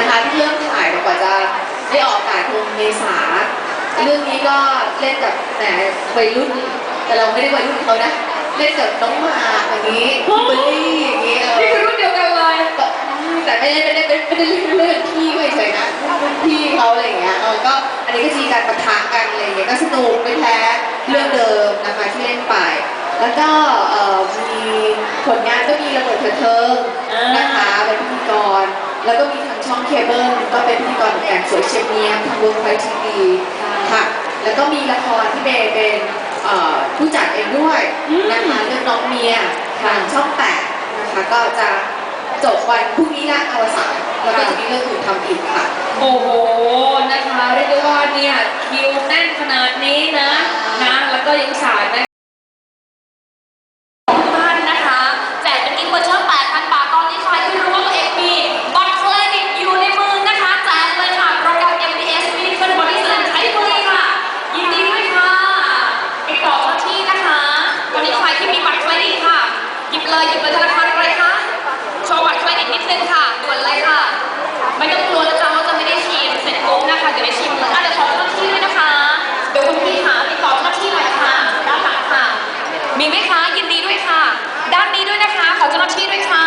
นะคะที่เริ่มถ่ายกว่าจะได้ออกอากาศคงเมษาเรื่องนี้ก็เล่นกับแหมวัยรุ่น แต่เราไม่ได้วัยรุ่นเขานะ เล่นกับน้องหมากอย่างนี้คุณเบลลี่อย่างนี้เออนี่คือรุ่นเดียวกันเลยก็แต่ไม่ได้ไม่ได้ไม่ได้เลื่อนพี่ไม่เฉยๆนะรุ่นพี่เขาอะไรอย่างเงี้ยเออก็อันนี้ก็จะมีการปะทะกันอะไรอย่างเงี้ยก็สนุกไม่แพ้เรื่องเดิมนะคะที่เล่นไป แล้วก็เอ่อมีผลงานก็มีระเบิดเถิดเทิงนะคะเป็นพิธีกร แล้วก็มีทางช่องเคเบิลก็เป็นพิธีกรเหมือนกันสวยเชียบเนียมทางเวิร์กไฟทีวีค่ะ แล้วก็มีละครที่เมย์เป็นเอ่อผู้จัดเองด้วยนะคะเรื่องน้องเมียทางช่องแปดนะคะก็จะจบวันพรุ่งนี้ละอวสานแล้วก็จะมีเรื่องอื่นทำอีกค่ะ โอ้โหนะคะเรียกได้ว่าเนี่ยคิวแน่นขนาดนี้นะนะแล้วก็ยังสารนะ เลยหยิบเระธนาคารอะไรคะโชว์บัตรเครดิตนิดนึงค่ะด่วนเลยค่ะ ไม่ต้องกลัวนะคะว่าจะไม่ได้ชิมเสร็จปุ๊บนะคะเดี๋ยวไปชิมเลยอะเดี๋ยวขอเจ้าหน้าที่ด้วยนะคะ เดี๋ยวคุณพี่หาติดต่อเจ้าหน้าที่หน่อยค่ะ ด้านหลังค่ะ มีไหมคะยินดีด้วยค่ะ ด้านนี้ด้วยนะคะ ขอเจ้าหน้าที่ด้วยค่ะ